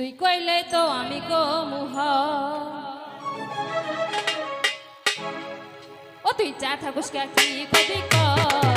তুই কইলে তো আমি গো মুহ ও তুই চা থাকুস কি কবি ক